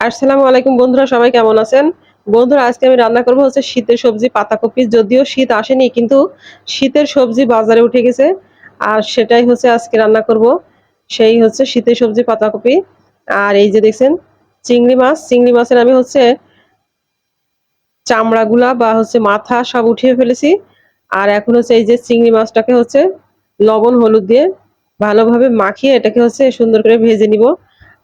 আসসালামু আলাইকুম বন্ধুরা, সবাই কেমন আছেন? বন্ধুরা, আজকে আমি রান্না করব হচ্ছে শীতের সবজি পাতাকপি। যদিও শীত আসেনি, কিন্তু শীতের সবজি বাজারে উঠে গেছে। আর সেটাই হচ্ছে আজকে রান্না করব। সেই হচ্ছে শীতের সবজি পাতাকপি। আর এই যে দেখছেন, চিংড়ি মাছ। চিংড়ি মাছের আমি হচ্ছে চামড়াগুলা বা হচ্ছে মাথা সব উঠিয়ে ফেলেছি। আর এখন হচ্ছে এই যে চিংড়ি মাছটাকে হচ্ছে লবণ, হলুদ দিয়ে ভালোভাবে মাখিয়ে এটাকে হচ্ছে সুন্দর করে ভেজে নিব।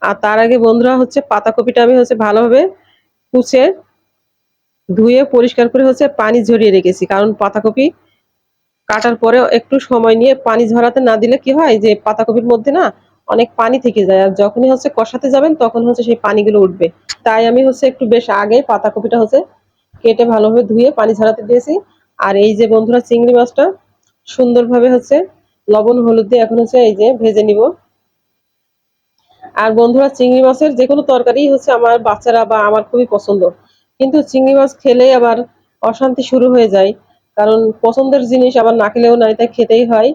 আর তার আগে বন্ধুরা হচ্ছে পাতাকপিটা আমি হচ্ছে ভালোভাবে কুচে ধুয়ে পরিষ্কার করে হচ্ছে পানি ঝরিয়ে রেখেছি। কারণ পাতাকপি কাটার পরে একটু সময় নিয়ে পানি ঝরাতে না দিলে কি হয় যে পাতাকপির মধ্যে না অনেক পানি থেকে যায় আর যখনই হচ্ছে কষাতে যাবেন তখন হচ্ছে সেই পানিগুলো উঠবে। তাই আমি হচ্ছে একটু বেশ আগে পাতাকপিটা হচ্ছে কেটে ভালোভাবে ধুয়ে পানি ঝরাতে দিয়েছি। আর এই যে বন্ধুরা চিংড়ি মাছটা সুন্দরভাবে হচ্ছে লবণ হলুদ দিয়ে এখন হচ্ছে এই যে ভেজে নিব। আর বন্ধুরা, চিংড়ি মাছের যে কোনো তরকারি হচ্ছে আমার বাচ্চারা বা আমার খুবই পছন্দ। কিন্তু চিংড়ি মাছ খেলে আবার অশান্তি শুরু হয়ে যায়। কারণ পছন্দের জিনিস আবার না খেলেও নাই, তাই খেতেই হয়।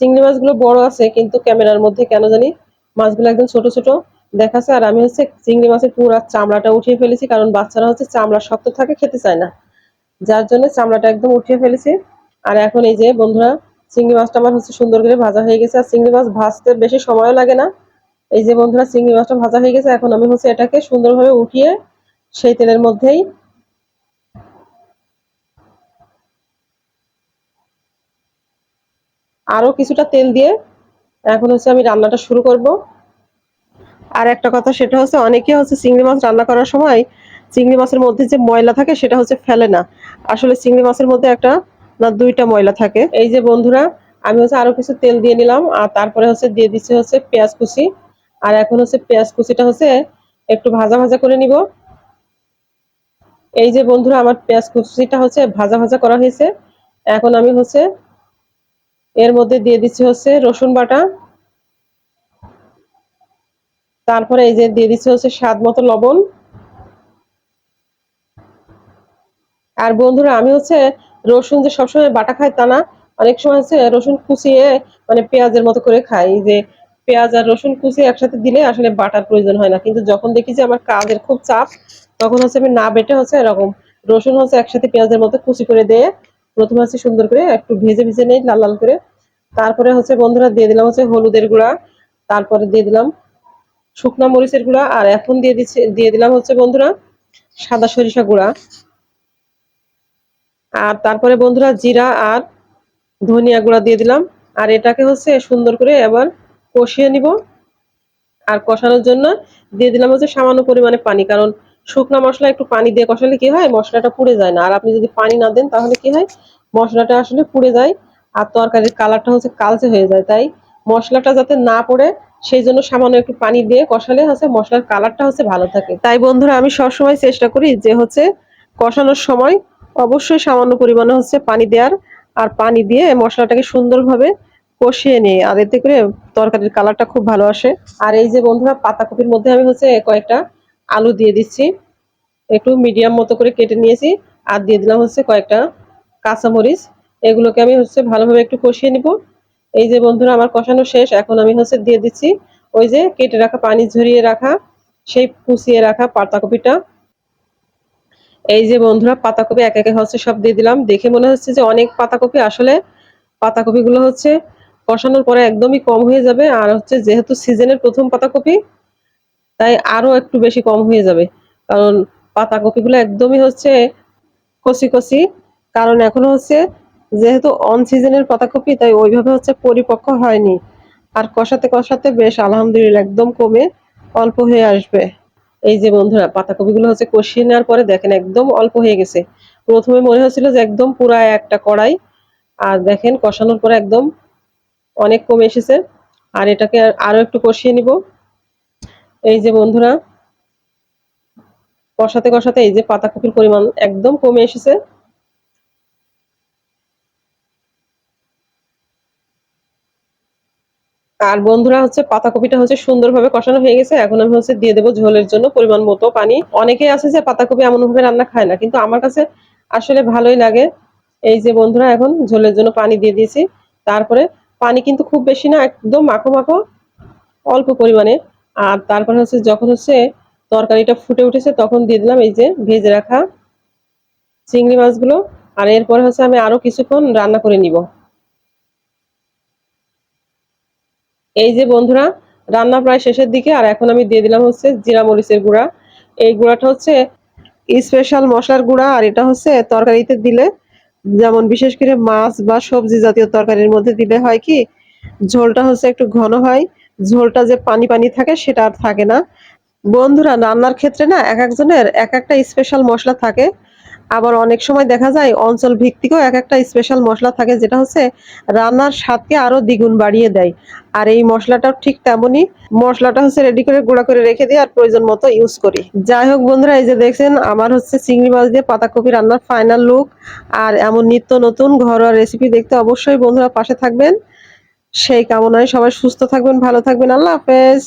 চিংড়ি মাছগুলো বড় আছে, কিন্তু ক্যামেরার মধ্যে কেন জানি মাছগুলো একদম ছোট ছোট দেখাচ্ছে। আর আমি হচ্ছে চিংড়ি মাছের পুরো চামড়াটা উঠিয়ে ফেলেছি, কারণ বাচ্চারা হচ্ছে চামড়া শক্ত থাকে, খেতে চায় না। যার জন্য চামড়াটা একদম উঠিয়ে ফেলেছি। আর এখন এই যে বন্ধুরা, চিংড়ি মাছটা আমার হচ্ছে সুন্দর করে ভাজা হয়ে গেছে। আর চিংড়ি মাছ ভাজতে বেশি সময়ও লাগে না। এই যে বন্ধুরা, চিংড়ি মাছটা ভাজা হয়ে গেছে। এখন আমি হচ্ছে এটাকে সুন্দরভাবে উঠিয়ে সেই তেলের মধ্যেই আরও কিছুটা তেল দিয়ে এখন হচ্ছে আমি রান্নাটা শুরু করব। আর একটা কথা, সেটা হচ্ছে অনেকে হচ্ছে চিংড়ি মাছ রান্না করার সময় চিংড়ি মাছের মধ্যে যে ময়লা থাকে, সেটা হচ্ছে ফেলে না। আসলে চিংড়ি মাছের মধ্যে একটা না দুইটা ময়লা থাকে। এই যে বন্ধুরা, আমি হচ্ছে আরও কিছু তেল দিয়ে নিলাম, আর তারপরে হচ্ছে দিয়ে দিচ্ছি হচ্ছে পেঁয়াজ কুচি। আর এখন হচ্ছে পেঁয়াজ কুচিটা হচ্ছে একটু ভাজা ভাজা করে নিব। এই যে বন্ধুরা, আমার পেঁয়াজ কুচিটা হচ্ছে ভাজা ভাজা করা হয়েছে। এখন আমি হচ্ছে এর মধ্যে দিয়ে দিচ্ছি হচ্ছে রসুন বাটা। তারপরে এই যে দিয়ে দিচ্ছি হচ্ছে স্বাদ মতো লবণ। আর বন্ধুরা, আমি হচ্ছে রসুন যে সবসময় বাটা খাই তা না, অনেক সময় হচ্ছে রসুন কুচিয়ে মানে পেঁয়াজের মতো করে খাই। যে পেঁয়াজ আর রসুন কুচিয়ে একসাথে দিলে আসলে বাটার প্রয়োজন হয় না। কিন্তু যখন দেখি যে আমার কাজের খুব চাপ, তখন হচ্ছে আমি না বেটে হচ্ছে এরকম রসুন হচ্ছে একসাথে পেঁয়াজের মতো কুচি করে দিয়ে প্রথমে হচ্ছে সুন্দর করে একটু ভেজে ভেজে নেই লাল লাল করে। তারপরে হচ্ছে বন্ধুরা দিয়ে দিলাম হচ্ছে হলুদের গুঁড়া, তারপরে দিয়ে দিলাম শুকনা মরিচের গুঁড়া আর এখন দিয়ে দিচ্ছে দিয়ে দিলাম হচ্ছে বন্ধুরা সাদা সরিষা গুঁড়া। আর তারপরে বন্ধুরা জিরা আর ধনিয়া গুঁড়া দিয়ে দিলাম। আর এটাকে হচ্ছে সুন্দর করে আবার কষিয়ে নিব আর কষানোর জন্য দিয়ে দিলাম হচ্ছে সামান্য পরিমাণে পানি, কারণ শুকনো মশলা একটু পানি দিয়ে কষালে কি হয়? মশলাটা পুড়ে যায় না। আর আপনি যদি পানি না দেন তাহলে কি হয়? মশলাটা আসলে পুড়ে যায় আর তরকারির কালারটা হচ্ছে কালচে হয়ে যায়। তাই মশলাটা যাতে না পড়ে, সেই জন্য সামান্য একটু পানি দিয়ে কষালে হচ্ছে মশলার কালারটা হচ্ছে ভালো থাকে। তাই বন্ধুরা, আমি সবসময় চেষ্টা করি যে হচ্ছে কষানোর সময় অবশ্যই সামান্য পরিমাণে হচ্ছে পানি দেওয়ার, আর পানি দিয়ে মশলাটাকে সুন্দরভাবে কষিয়ে নিই আর এতে করে তরকারির কালারটা খুব ভালো আসে। আর এই যে বন্ধুরা, পাতাকপির মধ্যে আমি হচ্ছে কয়েকটা আলু দিয়ে দিচ্ছি। একটু মিডিয়াম মতো করে কেটে নিয়েছি আর দিয়ে দিলাম হচ্ছে কয়েকটা কাঁচামরিচ। এগুলোকে আমি হচ্ছে ভালোভাবে একটু কষিয়ে নিব। এই যে বন্ধুরা, আমার কষানো শেষ। এখন আমি হচ্ছে দিয়ে দিচ্ছি ওই যে কেটে রাখা পানি ঝরিয়ে রাখা, সেই কুচিয়ে রাখা পাতাকপিটা। এই যে বন্ধুরা, পাতাকপি এক একে হচ্ছে সব দিয়ে দিলাম। দেখে মনে হচ্ছে যে অনেক পাতাকপি। আসলে পাতাকপিগুলো হচ্ছে কষানোর পরে একদমই কম হয়ে যাবে, আর হচ্ছে যেহেতু সিজনের প্রথম পাতাকপি, তাই আরও একটু বেশি কম হয়ে যাবে। কারণ পাতাকপিগুলো একদমই হচ্ছে কষি কষি, কারণ এখনও হচ্ছে যেহেতু অন সিজনের পাতাকপি, তাই ওইভাবে হচ্ছে পরিপক্ক হয়নি। আর কষাতে কষাতে বেশ আলহামদুলিল্লাহ একদম কমে অল্প হয়ে আসবে। এই যে বন্ধুরা, পাতাকপিগুলো হচ্ছে কষিয়ে নেওয়ার পরে দেখেন একদম অল্প হয়ে গেছে। প্রথমে মনে হচ্ছিল যে একদম পুরা একটা কড়াই, আর দেখেন কষানোর পরে একদম অনেক কমে এসেছে। আর এটাকে আরও একটু কষিয়ে নিব। এই যে বন্ধুরা, কষাতে কষাতে এই যে পাতাকপির পরিমাণ একদম কমে এসেছে। আর বন্ধুরা, হচ্ছে পাতাকপিটা হচ্ছে সুন্দরভাবে কষানো হয়ে গেছে। এখন আমি হচ্ছে দিয়ে দেবো ঝোলের জন্য পরিমাণ মতো পানি। অনেকেই আছে যে পাতাকপি এমন ভাবে রান্না খায় না, কিন্তু আমার কাছে আসলে ভালোই লাগে। এই যে বন্ধুরা, এখন ঝোলের জন্য পানি দিয়ে দিয়েছি। তারপরে পানি কিন্তু খুব বেশি না, একদম মাখো মাখো, অল্প পরিমাণে। আর তারপর হচ্ছে যখন হচ্ছে তরকারিটা ফুটে উঠেছে, তখন দিয়ে দিলাম এই যে ভেজে রাখা চিংড়ি মাছগুলো। আর এরপরে হচ্ছে আমি আরও কিছুক্ষণ রান্না করে নিব। এই যে বন্ধুরা, রান্না প্রায় শেষের দিকে, আর এখন আমি দিয়ে দিলাম হচ্ছে জিরা মরিচের গুঁড়া। এই গুঁড়াটা হচ্ছে স্পেশাল মশলার গুঁড়া, আর এটা হচ্ছে তরকারিতে দিলে যেমন বিশেষ করে মাছ বা সবজি জাতীয় তরকারির মধ্যে দিলে হয় কি, ঝোলটা হচ্ছে একটু ঘন হয়, ঝোলটা যে পানি পানি থাকে সেটা আর থাকে না। বন্ধুরা, রান্নার ক্ষেত্রে না এক একজনের এক একটা স্পেশাল মশলা থাকে। আবার অনেক সময় দেখা যায় অঞ্চল ভিত্তিকও এক একটা স্পেশাল মশলা থাকে, যেটা হচ্ছে রান্নার স্বাদকে আরও দ্বিগুণ বাড়িয়ে দেয়। আর এই মশলাটাও ঠিক তেমনই। মশলাটা হচ্ছে রেডি করে, গুঁড়া করে রেখে দিই আর প্রয়োজন মতো ইউজ করি। যাই হোক বন্ধুরা, এই যে দেখছেন, আমার হচ্ছে চিংড়ি মাছ দিয়ে পাতাকপি রান্নার ফাইনাল লুক আর এমন নিত্য নতুন ঘরোয়া রেসিপি দেখতে অবশ্যই বন্ধুরা পাশে থাকবেন। সেই কামনায় সবাই সুস্থ থাকবেন, ভালো থাকবেন। আল্লাহ হাফেজ।